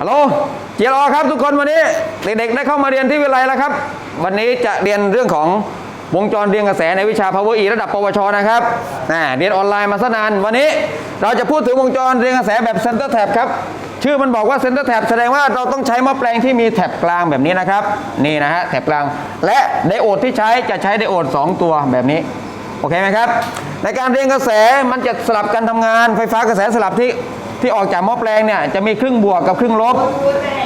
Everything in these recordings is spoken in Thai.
ฮัลโหลเจียรอครับทุกคนวันนี้เด็กๆได้เข้ามาเรียนที่วิทยาลัยแล้วครับ วันนี้จะเรียนเรื่องของวงจรเรียงกระแสในวิชา Power E ระดับปวชนะครับน่าเรียนออนไลน์มาซะนาน วันนี้เราจะพูดถึงวงจรเรียงกระแสแบบ Center Tab ครับ ชื่อมันบอกว่า Center Tab แสดงว่าเราต้องใช้หม้อแปลงที่มีแถบกลางแบบนี้นะครับ นี่นะฮะแถบกลาง และไดโอดที่ใช้จะใช้ไดโอด 2 ตัวแบบนี้ โอเคไหมครับ ในการเรียงกระแสมันจะสลับกันทำงานไฟฟ้ากระแสสลับที่ ที่ออกจากหม้อแปลงเนี่ยจะมีครึ่งบวกกับครึ่งลบ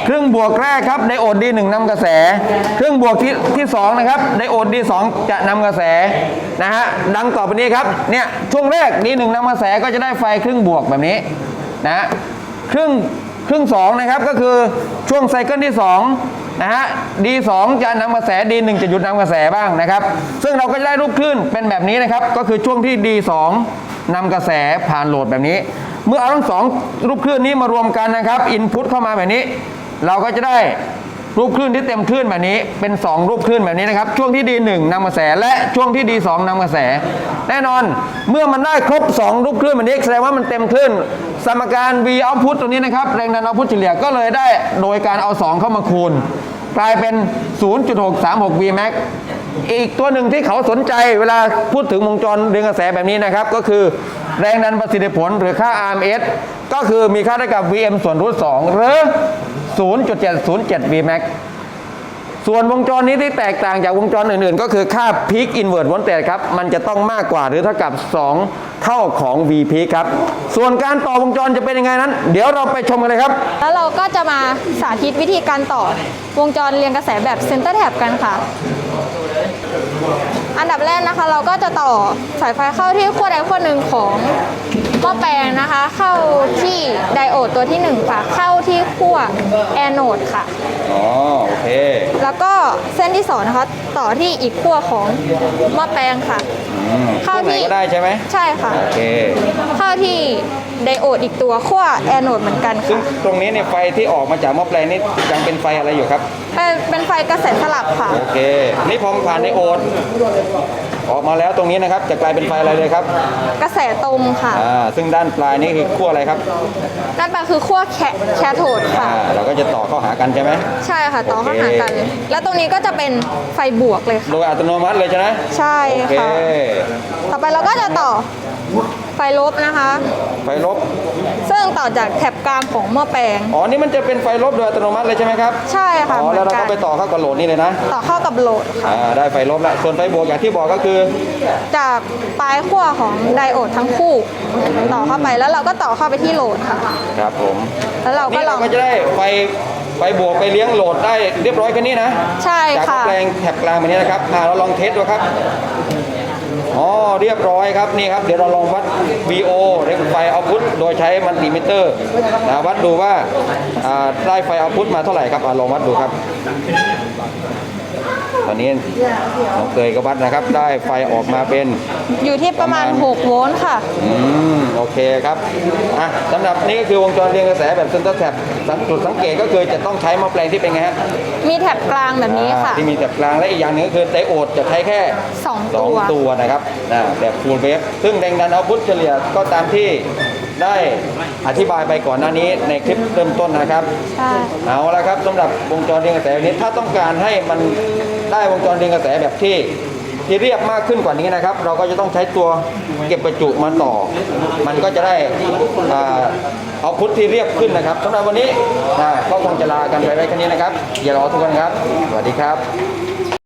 ครึ่งบวกแรกครับไดโอดดีหนึ่งนำกระแส ครึ่งบวกที่ที่สองนะครับไดโอดดีสองจะนำกระแสนะฮะดังต่อไปนี้ครับเนี่ยช่วงแรกดีหนึ่งนำกระแสก็จะได้ไฟครึ่งบวกแบบนี้นะฮะครึ่งครึ่งสองนะครับก็คือช่วงไซเคิลที่สองนะฮะดีสองจะนำกระแสดีหนึ่งจะหยุดนำกระแสบ้างนะครับ ซึ่งเราก็จะได้รูปคลื่นเป็นแบบนี้นะครับ ก็คือช่วงที่ดีสองนำกระแสผ่านโหลดแบบนี้ เมื่อเอาทั้งสองรูปคลื่นนี้มารวมกันนะครับอินพุตเข้ามาแบบนี้ เราก็จะได้รูปคลื่นที่เต็มคลื่นแบบนี้ เป็น 2 รูปคลื่นแบบนี้นะครับ ช่วงที่ดี1นำกระแส และช่วงที่ดี2นำกระแส แน่นอนเมื่อมันได้ครบ 2 รูปคลื่นแบบนี้แสดงว่ามันเต็มคลื่นสมการ V output ตัวนี้นะครับแรงดัน output เฉลี่ยก็เลยได้โดยการเอา 2 เข้ามาคูณ กลายเป็น 0.636 V max อีกตัวหนึ่งที่เขาสนใจเวลาพูดถึงวงจรเรียงกระแสแบบนี้นะครับ ก็คือ แรงดันประสิทธิผลหรือค่า RMS ก็คือมีค่าเท่ากับ VM ส่วนรูท2หรือ 0.707 Vmax ส่วนวงจรนี้ที่แตกต่างจากวงจรอื่น ๆ ก็คือค่า Peak Inverse Voltage ครับ มันจะต้องมากกว่าหรือเท่ากับ 2 เท่าของ V.P ครับ ส่วนการต่อวงจรจะเป็นยังไงนั้น เดี๋ยวเราไปชมกันเลยครับ แล้วเราก็จะมาสาธิตวิธีการต่อวงจรเรียงกระแสแบบเซนเตอร์แท็บกันค่ะ อันดับแรกนะคะ เราก็จะต่อสายไฟเข้าที่ขั้วใดขั้วหนึ่งของหม้อแปลงนะคะ เข้าที่ไดโอดตัวที่หนึ่งค่ะ เข้าที่ขั้วแอนโอดค่ะ อ๋อ แล้วก็เส้นที่สองนะคะต่อที่อีกขั้วของหม้อแปลงค่ะเข้าไหนที่ก็ได้ใช่ไหมใช่ค่ะ โอเค เข้าที่ไดโอดอีกตัวขั้วแอนโอดเหมือนกันซึ่งค่ะตรงนี้เนี่ยไฟที่ออกมาจากหม้อแปลงนี่ยังเป็นไฟอะไรอยู่ครับเป็นเป็นไฟกระแสสลับค่ะ โอเค นี่พอผ่านในโอด ออกมาแล้วตรงนี้นะครับจะกลายเป็นไฟอะไรเลยครับกระแสตรงค่ะ อ่าซึ่งด้านปลายนี่คือขั้วอะไรครับนั่นไปคือขั้วแคแคโทดค่ะ อ่าเราก็จะต่อเข้าหากันใช่ไหม ใช่ค่ะ ต่อเข้าโอเคหากันแล้วตรงนี้ก็จะเป็นไฟบวกเลยค่ะ โดยอัตโนมัติเลยใช่ไหมใช่โอเคค่ะ ต่อไปเราก็จะต่อไฟลบนะคะ ไฟลบ ซึ่งต่อจากแถบกลางของหม้อแปลง อ๋อ นี่มันจะเป็นไฟลบโดยอัตโนมัติเลยใช่ไหมครับ ใช่ค่ะอ๋อ เหมืแล้วอนเรากัก็นไปต่อเข้ากับโหลดนี่เลยนะ ต่อเข้ากับโหลดค่ะอ่า ได้ไฟลบแล้ว ส่วนไฟบวกอย่างที่บอกก็คือ จากปลายขั้วของไดโอดทั้งคู่ ต่อเข้าไปแล้วเราก็ต่อเข้าไปที่โหลดค่ะ ครับผม แล้วเราก็นี่ลเราองก็จะได้ไฟ ไฟบวกไปเลี้ยงโหลดได้เรียบร้อยแค่นี้นะใช่จากค่ะแปลงแถบกลางแบบนี้นะครับอ่าเราลองเทสดูครับอ๋อเรียบร้อยครับนี่ครับเดี๋ยวเราลองวัด VO เร่งไฟเอาพุทโดยใช้มัลติมิเตอร์นะวัดดูว่าอ่าได้ไฟเอาพุทมาเท่าไหร่ครับอ่าลองวัดดูครับต อนนี้น้องเตยก็วัดนะครับ ได้ไฟออกมาเป็นอยู่ที่ประมาณ 6 โวลต์ค่ะ อืมโอเคครับอะสำหรับนี่ก็คือวงจรเรียงกระแสแบบเซนเตอร์แท็บสังจุดสังเกตก็คือจะต้องใช้หม้อแปลงที่เป็นไงฮะมีแถบกลางแบบนี้ค่ะอ่าที่มีแต่กลางและอีกอย่างหนึ่งก็คือไดโอดจะใช้แค่สองสองตัวตัวนะครับนะแบบฟูลเวฟซึ่งแรงดันเอาพุทเฉลี่ยก็ตามที่ ได้อธิบายไปก่อนหน้านี้ในคลิปเริ่มต้นนะครับใช่เอาละครับสำหรับวงจรเรียงกระแสแบบนี้ถ้าต้องการให้มันได้วงจรเรียงกระแสแบบที่ที่เรียบมากขึ้นกว่านี้นะครับ เราก็จะต้องใช้ตัวเก็บประจุมาต่อ มันก็จะได้อ่าเอาพุทที่เรียบขึ้นนะครับสำหรับวันนี้อ่าก็คงจะลากันไปไว้แค่นี้นะครับอย่ารอทุกคนครับ สวัสดีครับ